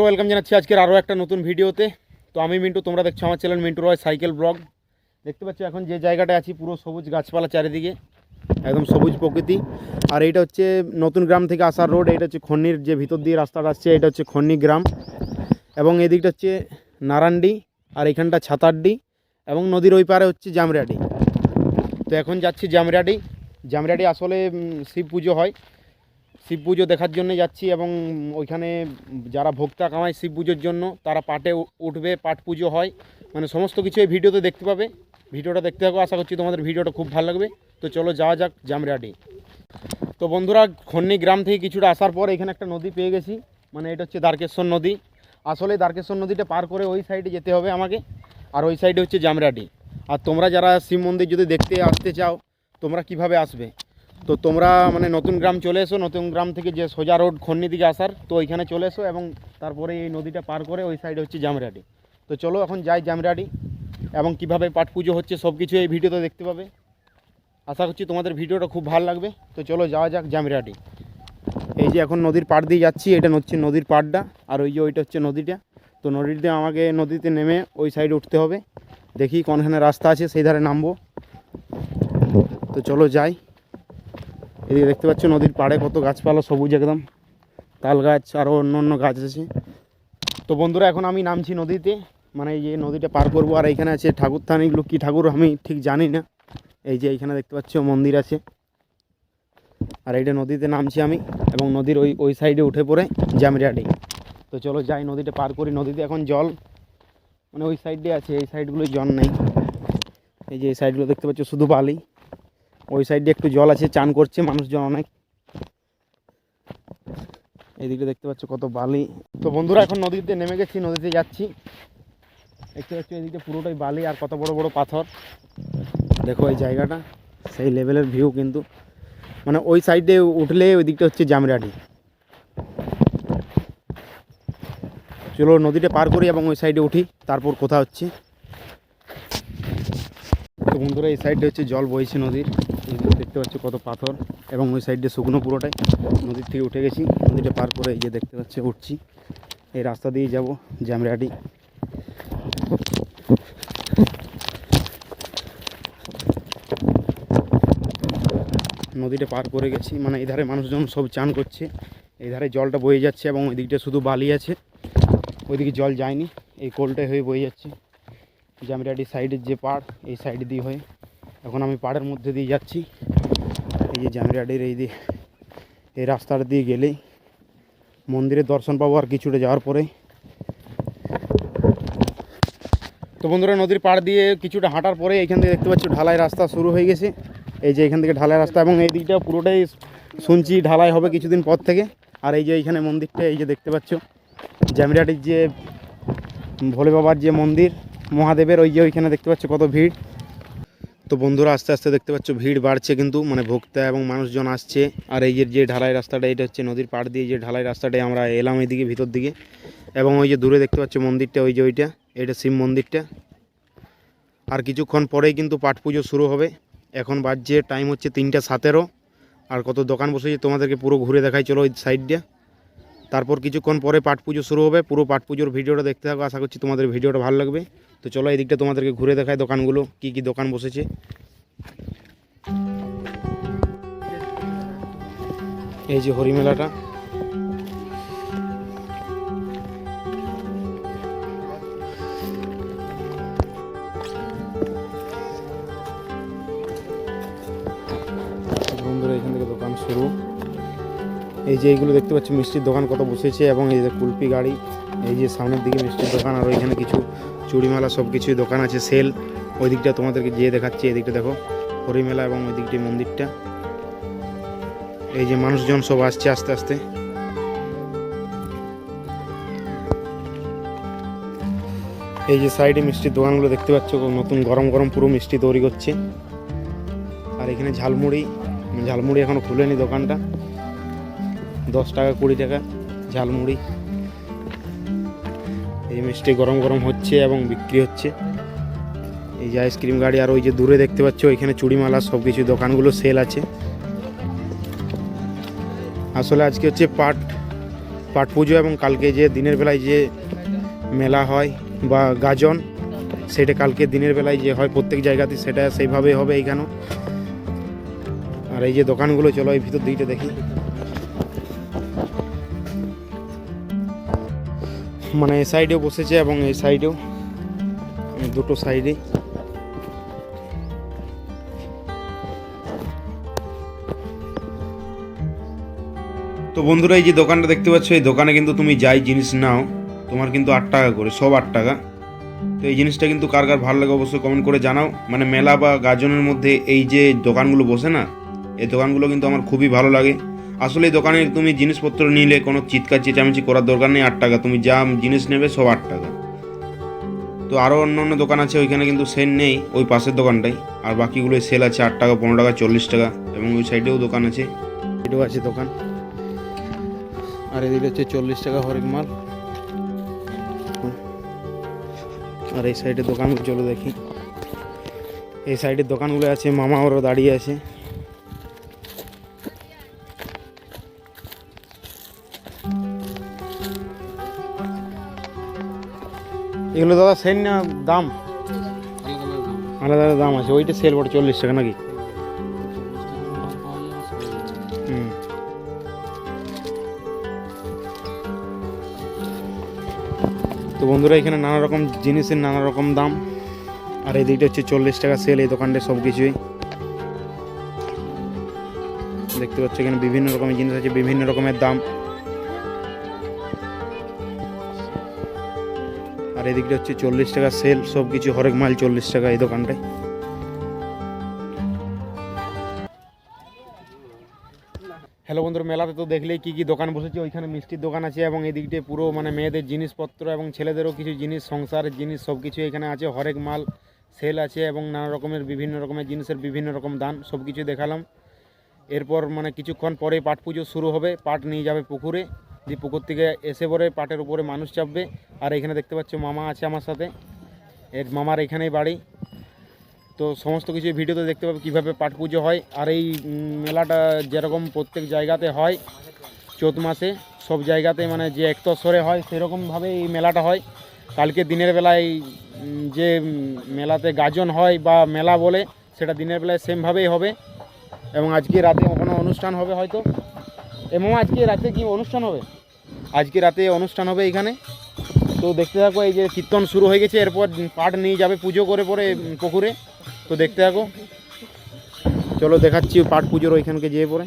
বন্ধুরা ওয়েলকাম জানাচ্ছি আজকের আরও একটা নতুন ভিডিওতে। তো আমি মিন্টু, তোমরা দেখছ আমার channel Mintu Roy cycle vlog দেখতে পাচ্ছ এখন যে জায়গাটা আছি, পুরো সবুজ গাছপালা চারিদিকে, একদম সবুজ প্রকৃতি। আর এইটা হচ্ছে নতুন গ্রাম থেকে আসার রোড এটা হচ্ছে খন্নির যে ভিতর দিয়ে রাস্তাটা আসছে এটা হচ্ছে খন্নি গ্রাম। এবং এদিকটা হচ্ছে নারান্ডি আর এখানটা ছাতারডি, এবং নদীর ওই পারে হচ্ছে জামরাডি। তো এখন যাচ্ছি জামরাডি। জামরাডি আসলে শিব পুজো হয়। শিব পুজো দেখার জন্য যাচ্ছি এবং ওইখানে যারা ভোক্তা কামায় শিব পুজোর জন্য, তারা পাটে উঠবে, পাট পুজো হয়। মানে সমস্ত কিছু এই ভিডিওতে দেখতে পাবে। ভিডিওটা দেখতে থাকো, আশা করছি তোমাদের ভিডিওটা খুব ভালো লাগবে। তো চলো যাওয়া যাক জামরাডি তো বন্ধুরা, খন্নি গ্রাম থেকে কিছুটা আসার পর এখানে একটা নদী পেয়ে গেছি। মানে এটা হচ্ছে দ্বারকেশ্বর নদী। আসলে দ্বারকেশ্বর নদীটা পার করে ওই সাইডে যেতে হবে আমাকে। আর ওই সাইডে হচ্ছে জামরাডি আর তোমরা যারা শিব মন্দির যদি দেখতে আসতে চাও, তোমরা কীভাবে আসবে? তো তোমরা মানে নতুন গ্রাম চলে এসো, নতুন গ্রাম থেকে যে সোজা রোড খন্নি দিকে আসার, তো ওইখানে চলে এসো এবং তারপরে এই নদীটা পার করে ওই সাইডে হচ্ছে জামরাডি। তো চলো এখন যাই জামরাডি এবং কীভাবে পাট পুজো হচ্ছে সব কিছু এই ভিডিওতে দেখতে পাবে। আশা করছি তোমাদের ভিডিওটা খুব ভালো লাগবে। তো চলো যাওয়া যাক জামরাডি। এই যে এখন নদীর পাড় দিয়ে যাচ্ছি, এটা হচ্ছে নদীর পাড়টা আর ওই যে ওইটা হচ্ছে নদীটা। তো নদীতে আমাকে নদীতে নেমে ওই সাইডে উঠতে হবে। দেখি কোনখানে রাস্তা আছে, সেই ধারে নামবো। তো চলো যাই। এদিকে দেখতে পাচ্ছ নদীর পাড়ে কত গাছপালা, সবুজ একদম। তাল গাছ আরও অন্য অন্য গাছ আছে। তো বন্ধুরা, এখন আমি নামছি নদীতে। মানে এই যে নদীটা পার করব, আর এখানে আছে ঠাকুর থান, এগুলো কী ঠাকুর আমি ঠিক জানি না। এই যে এইখানে দেখতে পাচ্ছ মন্দির আছে। আর এইটা নদীতে নামছি আমি, এবং নদীর ওই ওই সাইডে উঠে পড়ে জামরিয়াডি তো চলো যাই নদীটা পার করি। নদীতে এখন জল মানে ওই সাইডে আছে, এই সাইডগুলোই জল নেই। এই যে এই সাইডগুলো দেখতে পাচ্ছ, শুধু বালি। ওই সাইডে একটু জল আছে, চান করছে মানুষজন অনেক। এইদিকে দেখতে পাচ্ছ কত বালি। তো বন্ধুরা, এখন নদীতে নেমে গেছি, নদীতে যাচ্ছি। দেখতে পাচ্ছ এদিকে পুরোটাই বালি আর কত বড় বড় পাথর। দেখো এই জায়গাটা, সেই লেভেলের ভিউ কিন্তু। মানে ওই সাইডে উঠলে ওই দিকটা হচ্ছে জামরাডি চলো নদীটা পার করি এবং ওই সাইডে উঠি, তারপর কোথা হচ্ছে। তো বন্ধুরা, এই সাইডে হচ্ছে জল বইছে নদীর। এইদিকে দেখতে পাচ্ছি কত পাথর এবং ওই সাইডে শুকনো পুরোটাই। নদীর থেকে উঠে গেছি, নদীটা পার করে এই যে দেখতে পাচ্ছি, উঠছি। এই রাস্তা দিয়ে যাব জামরাডি নদীটা পার করে গেছি মানে এই ধারে মানুষজন সব চান করছে। এই ধারে জলটা বয়ে যাচ্ছে এবং ওই দিকটা শুধু বালি আছে। ওইদিকে জল যায়নি, এই কোলটাই হয়ে বয়ে যাচ্ছে। জামরাডি সাইডের যে পাড়, এই সাইড দিয়ে হয়ে। এখন আমি পাড়ের মধ্যে দিয়ে যাচ্ছি। এই যে জামরাডির এই দিয়ে এই রাস্তাটা দিয়ে গেলেই মন্দিরের দর্শন পাবো আর কিছুটা যাওয়ার পরে। তো বন্ধুরা, নদীর পাড় দিয়ে কিছুটা হাঁটার পরে এখান থেকে দেখতে পাচ্ছি ঢালাই রাস্তা শুরু হয়ে গেছে। এই যে এখান থেকে ঢালাই রাস্তা এবং এই দিকটা পুরোটাই শুনছি ঢালাই হবে কিছুদিন পর থেকে। আর এই যে এইখানে মন্দিরটা, এই যে দেখতে পাচ্ছ জামিরাটির যে ভোলে বাবার যে মন্দির, মহাদেবের ওই যে ওইখানে দেখতে পাচ্ছ কত ভিড়। তো বন্ধুরা আস্তে আস্তে দেখতে পাচ্ছ, ভিড় বাড়ছে কিন্তু মানে ভোক্তা এবং মানুষজন আসছে। আর এই যে ঢালাই রাস্তাটা, এটা হচ্ছে নদীর পাড় দিয়ে যে ঢালাই রাস্তাটায় আমরা এলাম এইদিকে ভিতর দিকে। এবং ওই যে দূরে দেখতে পাচ্ছ, মন্দিরটা, ওই যে ওইটা, এটা শিব মন্দিরটা। আর কিছুক্ষণ পরেই কিন্তু পাট পুজো শুরু হবে। এখন বাজছে টাইম হচ্ছে তিনটা সতেরো। আর কত দোকান বসেছে, তোমাদেরকে পুরো ঘুরে দেখাই। চলো ওই সাইডটা তারপর কিছুক্ষণ পরে পাট পুজো শুরু হবে। পুরো পাট পুজোর ভিডিওটা দেখতে থাকো। আশা করছি তোমাদের ভিডিওটা ভালো লাগবে। তো চলো এই দিকটা তোমাদেরকে ঘুরে দেখায় দোকানগুলো, কি কি দোকান বসেছে। এই যে হরিমেলাটা। বন্ধুরা, এখান থেকে দোকান শুরু। এই যে এইগুলো দেখতে পাচ্ছি, মিষ্টির দোকান কত বসেছে এবং এই যে কুলপি গাড়ি, এই যে সামনের দিকে মিষ্টির দোকান, আর ওইখানে কিছু চুড়িমালা সব কিছুই দোকান আছে, সেল। ওই দিকটা তোমাদেরকে যেয়ে দেখাচ্ছি এই দিকটা দেখো, হরিমেলা এবং ওই দিকটি মন্দিরটা। এই যে মানুষজন সব আসছে আস্তে আস্তে। এই যে সাইডে মিষ্টির দোকানগুলো দেখতে পাচ্ছ নতুন গরম গরম পুরো মিষ্টি তৈরি করছে আর এখানে ঝালমুড়ি ঝালমুড়ি এখনও খুলেনি দোকানটা। দশ টাকা কুড়ি টাকা ঝালমুড়ি। এই মিষ্টি গরম গরম হচ্ছে এবং বিক্রি হচ্ছে। এই যে আইসক্রিম গাড়ি আর ওই যে দূরে দেখতে পাচ্ছ, ওইখানে চুড়িমালা সব কিছু দোকানগুলো সেল আছে। আসলে আজকে হচ্ছে পাট পাট পুজো এবং কালকে যে দিনের বেলায় যে মেলা হয় বা গাজন, সেটা কালকে দিনের বেলায় যে হয় প্রত্যেক জায়গাতে, সেটা সেইভাবেই হবে এইখানেও। আর এই যে দোকানগুলো, চলো এই ভিতর দিকটা দেখি। মানে এই সাইডেও বসেছে এবং এই সাইডেও দুটো সাইডে তো বন্ধুরা, এই যে দোকানটা দেখতে পাচ্ছ, এই দোকানে কিন্তু তুমি যাই জিনিস নাও, তোমার কিন্তু আট টাকা করে, সব আট টাকা। তো এই জিনিসটা কিন্তু কার কার ভালো লাগে অবশ্যই কমেন্ট করে জানাও। মানে মেলা বা গাজনের মধ্যে এই যে দোকানগুলো বসে না, এই দোকানগুলো কিন্তু আমার খুবই ভালো লাগে। আসলে দোকানে তুমি জিনিসপত্র নিলে, কোনো চিৎকার চেঁচামেচি করার দরকার নেই, আট টাকা। তুমি যা জিনিস নেবে সব আট টাকা। তো আরও অন্য অন্য দোকান আছে, ওইখানে কিন্তু সেল নেই, ওই পাশের দোকানটাই। আর বাকিগুলো সেল আছে আট টাকা, পনেরো টাকা, চল্লিশ টাকা, এবং ওই সাইডেও দোকান আছে। এটাও আছে দোকান। আর এদিকে হচ্ছে চল্লিশ টাকা হরেক মাল। আর এই সাইডে দোকানগুলো চলো দেখি। এই সাইডের দোকানগুলো আছে, মামা ওরও দাঁড়িয়ে আছে। এগুলো দাদা সেল না, দাম? আলাদা দাম আছে, ওইটা সেল পড়ে চল্লিশ টাকা নাকি? তো বন্ধুরা, এখানে নানা রকম জিনিসের নানা রকম দাম। আর এই দিকটা হচ্ছে চল্লিশ টাকা সেল, এই দোকানটা সব কিছুই। দেখতে পাচ্ছ এখানে বিভিন্ন রকমের জিনিস আছে, বিভিন্ন রকমের দাম। এদিকটা হচ্ছে চল্লিশ টাকা সেল, সব কিছু হরেক মাল চল্লিশ টাকা এই দোকানটায়। হ্যালো বন্ধুরা, মেলাতে তো দেখলেই কী কী দোকান বসেছে, ওইখানে মিষ্টির দোকান আছে এবং এই দিকটায় পুরো মানে মেয়েদের জিনিসপত্র এবং ছেলেদেরও কিছু জিনিস, সংসারের জিনিস, সব কিছু এখানে আছে, হরেক মাল সেল আছে এবং নানা রকমের বিভিন্ন রকমের জিনিসের বিভিন্ন রকম দান, সব কিছু দেখালাম। এরপর মানে কিছুক্ষণ পরে পাট পুজো শুরু হবে, পাট নিয়ে যাবে পুকুরে। দিয়ে পুকুর থেকে এসে পরে পাটের উপরে মানুষ চাপবে। আর এখানে দেখতে পাচ্ছ মামা আছে আমার সাথে। এর মামার এখানেই বাড়ি। তো সমস্ত কিছু ভিডিওতে দেখতে পাবে কীভাবে পাট পুজো হয়। আর এই মেলাটা যেরকম প্রত্যেক জায়গাতে হয়, চৈত মাসে সব জায়গাতে মানে যে একতস্বরে হয় সেরকমভাবে এই মেলাটা হয়। কালকে দিনের বেলায় যে মেলাতে গাজন হয় বা মেলা বলে, সেটা দিনের বেলায় সেমভাবেই হবে। এবং আজকে রাতে কোনো অনুষ্ঠান হবে হয়তো। এবং আজকে রাতে কি অনুষ্ঠান হবে? আজকে রাতে অনুষ্ঠান হবে এখানে। তো দেখতে থাকো, এই যে কীর্তন শুরু হয়ে গেছে, এরপর পাট নিয়ে যাবে, পুজো করে পরে পুকুরে। তো দেখতে থাকো। চলো দেখাচ্ছি পাট পুজোর ওইখানকে যেয়ে পরে।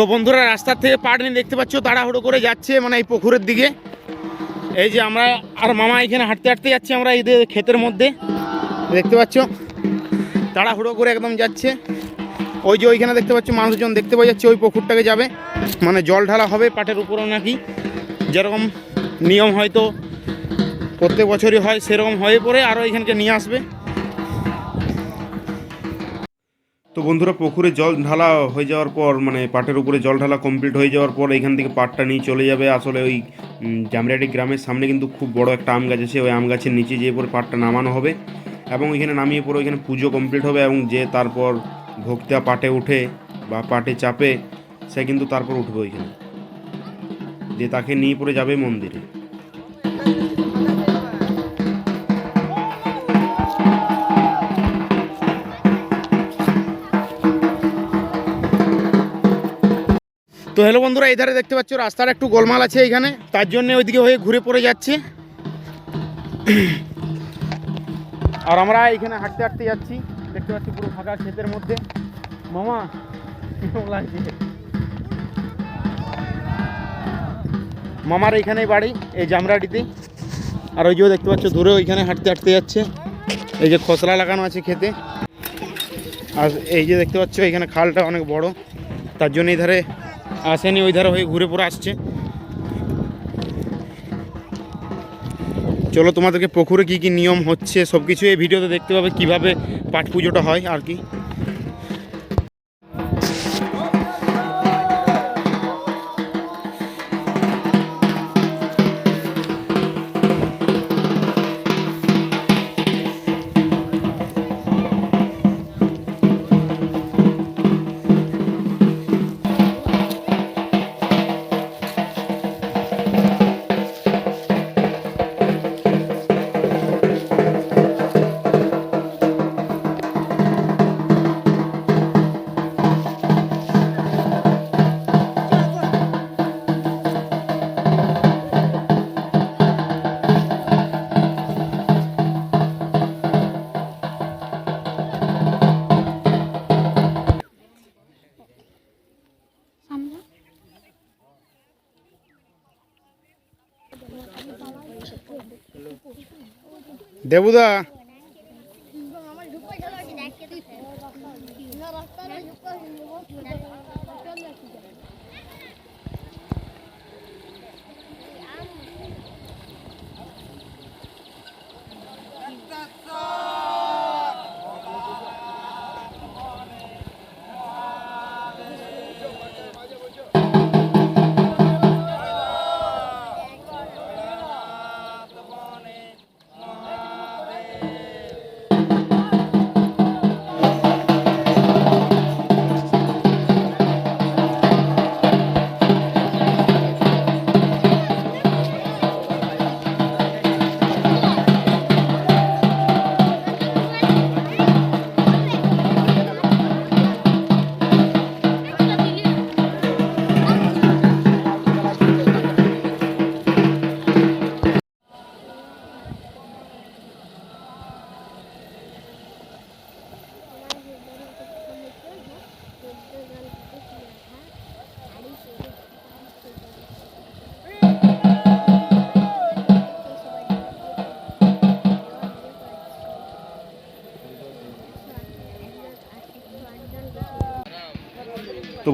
তো বন্ধুরা রাস্তার থেকে পাট নিয়ে দেখতে পাচ্ছ, তাড়াহুড়ো করে যাচ্ছে মানে এই পুকুরের দিকে। এই যে আমরা আর মামা এখানে হাঁটতে হাঁটতে যাচ্ছি আমরা এই ক্ষেতের মধ্যে। দেখতে পাচ্ছ? তাড়াহুড়ো করে একদম যাচ্ছে। ওই যে ওইখানে দেখতে পাচ্ছ, মানুষজন দেখতে পাওয়া যাচ্ছে, ওই পুকুরটাকে যাবে। মানে জল ঢালা হবে পাটের উপরেও নাকি। যেরকম নিয়ম হয়তো প্রত্যেক বছরই হয়, সেরকম হয়ে পড়ে, আরও এখানকে নিয়ে আসবে। তো বন্ধুরা পুকুরে জল ঢালা হয়ে যাওয়ার পর মানে পাটের উপরে জল ঢালা কমপ্লিট হয়ে যাওয়ার পর এখান থেকে পাটটা নিয়ে চলে যাবে। আসলে ওই উম, জামরিয়াটি গ্রামের সামনে কিন্তু খুব বড় একটা আম গাছ আছে। ওই আম গাছের নিচে যেয়ে পরে পাটটা নামানো হবে এবং এখানে নামিয়ে পরে ওইখানে পুজো কমপ্লিট হবে এবং যে তারপর ভক্তা পাটে উঠে বা পাটে চাপে সে কিন্তু তারপর উঠবে ওইখানে। যে তাকে নিয়ে পরে যাবে মন্দিরে। তো হ্যালো বন্ধুরা এই ধারে দেখতে পাচ্ছ রাস্তার একটু গোলমাল আছে এখানে তার জন্য ওইদিকে হয়ে ঘুরে পড়ে যাচ্ছে। আর আমরা এখানে হাঁটতে হাঁটতে যাচ্ছি, দেখতে পাচ্ছি পুরো ফাঁকা ক্ষেতের মধ্যে। মামা লাগছে? মামার এইখানেই বাড়ি, এই জামরাডিতে আর ওই যে দেখতে পাচ্ছ, দূরে ওইখানে হাঁটতে হাঁটতে যাচ্ছে। এই যে খসলা লাগানো আছে খেতে আর এই যে দেখতে পাচ্ছ এখানে খালটা অনেক বড়। তার জন্য এই ধারে আসেনি, ওই ধারে হয়ে ঘুরে পড়ে আসছে। চলো তোমাদেরকে পুকুরে কি কি নিয়ম হচ্ছে সব কিছু এই ভিডিওতে দেখতে পাবে, কীভাবে পাট পুজোটা হয় আর কি। দেবুদা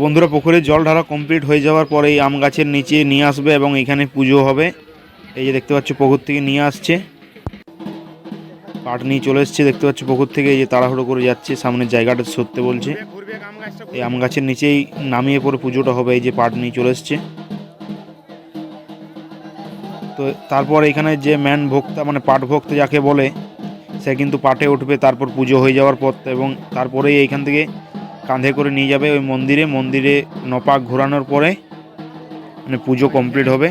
বন্ধুরা, পুকুরে জল ঢালা কমপ্লিট হয়ে যাওয়ার পরে এই আম গাছের নিচে নিয়ে আসবে এবং এখানে পুজো হবে। এই যে দেখতে পাচ্ছ, পুকুর থেকে নিয়ে আসছে। পাট নিয়ে চলে এসছে, দেখতে পাচ্ছ পুকুর থেকে। এই যে তাড়াহুড়ো করে যাচ্ছে, সামনের জায়গাটা সরতে বলছে। এই আম গাছের নিচেই নামিয়ে পরে পুজোটা হবে, এই যে পাট নিয়ে চলে এসছে। তো তারপর এখানে যে ম্যান ভক্তা মানে পাট ভক্ত যাকে বলে, সে কিন্তু পাটে উঠবে, তারপর পুজো হয়ে যাওয়ার পর, এবং তারপরেই এইখান থেকে কাঁধে করে নিয়ে যাবে ওই মন্দিরে মন্দিরে নপাক ঘোরানোর পরে মানে পুজো কমপ্লিট হবে।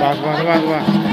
বাহ বাহ বাহ বাহ।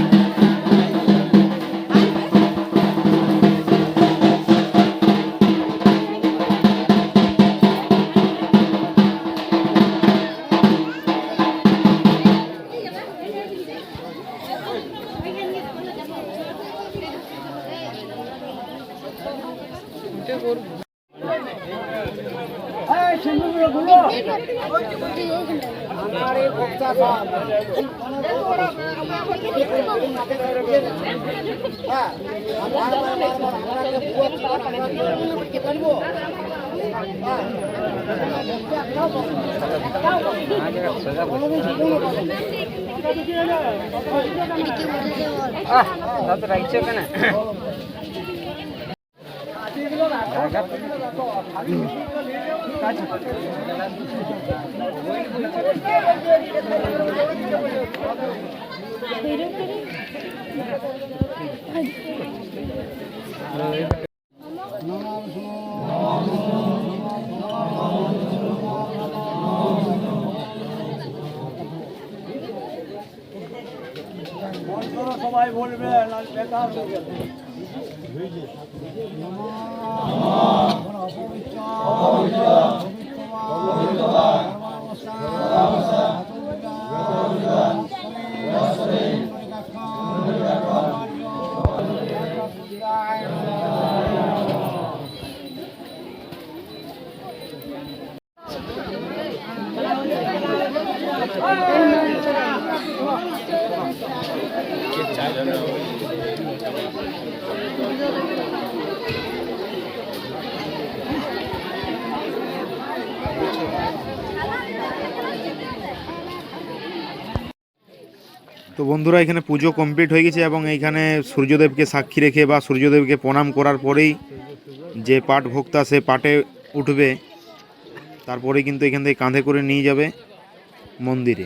দিচ্ছ কেন Thank you. সবাই বলবে না বেকার হয়ে গেল তো বন্ধুরা, এখানে পুজো কমপ্লিট হয়ে গেছে এবং এইখানে সূর্যদেবকে সাক্ষী রেখে বা সূর্যদেবকে প্রণাম করার পরেই যে পাট ভোক্তা, সে পাটে উঠবে। তারপরে কিন্তু এখান থেকে কাঁধে করে নিয়ে যাবে মন্দিরে।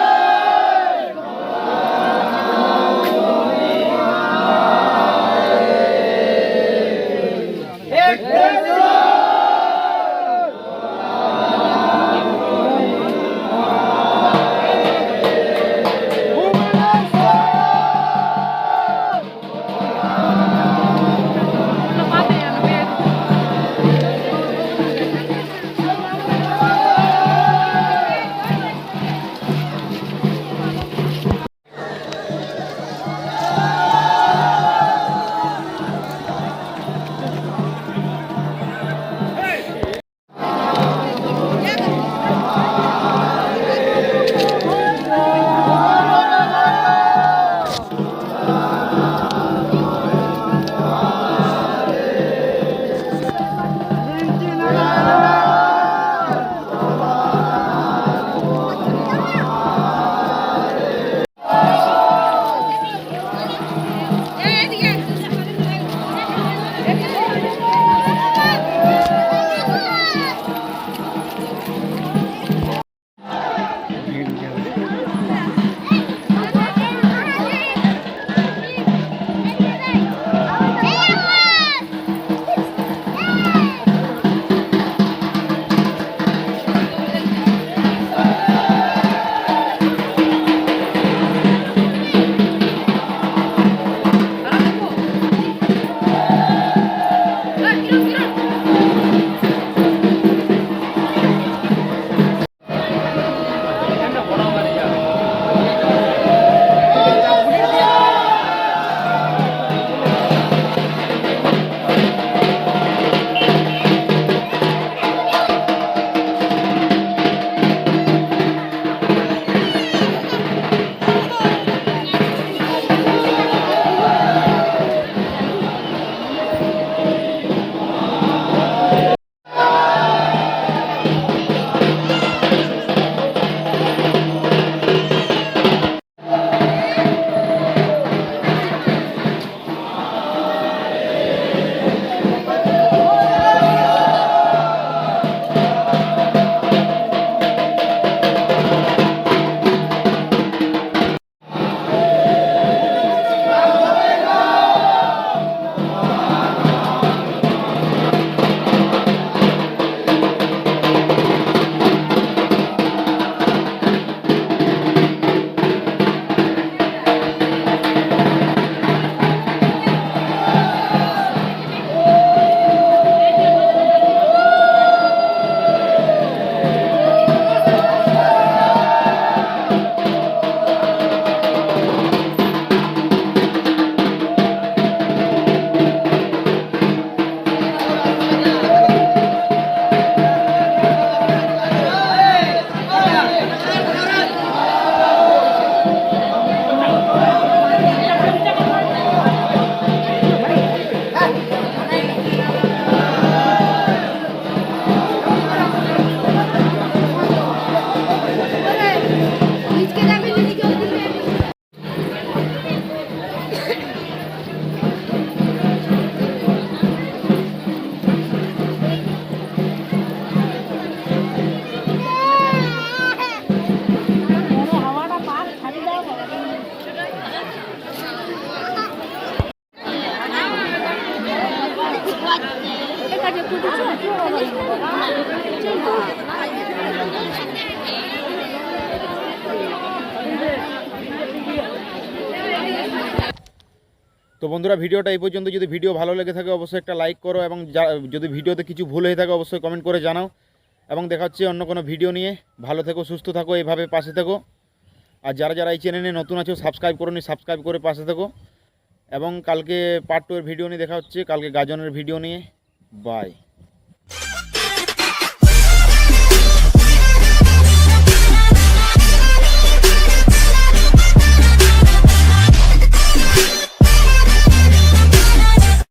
তো বন্ধুরা, ভিডিওটা এই পর্যন্ত। যদি ভিডিও ভালো লেগে থাকে, অবশ্যই একটা লাইক করো এবং যদি ভিডিওতে কিছু ভুল হয়ে থাকে, অবশ্যই কমেন্ট করে জানাও। এবং দেখা হচ্ছে অন্য কোনো ভিডিও নিয়ে। ভালো থেকো, সুস্থ থাকো, এইভাবে পাশে থেকো। আর যারা যারা এই চ্যানেলে নতুন আছো সাবস্ক্রাইব করো নি সাবস্ক্রাইব করে পাশে থেকো। এবং কালকে পার্ট টু এর ভিডিও নিয়ে দেখা হচ্ছে। কালকে গাজনের ভিডিও নিয়ে। বাই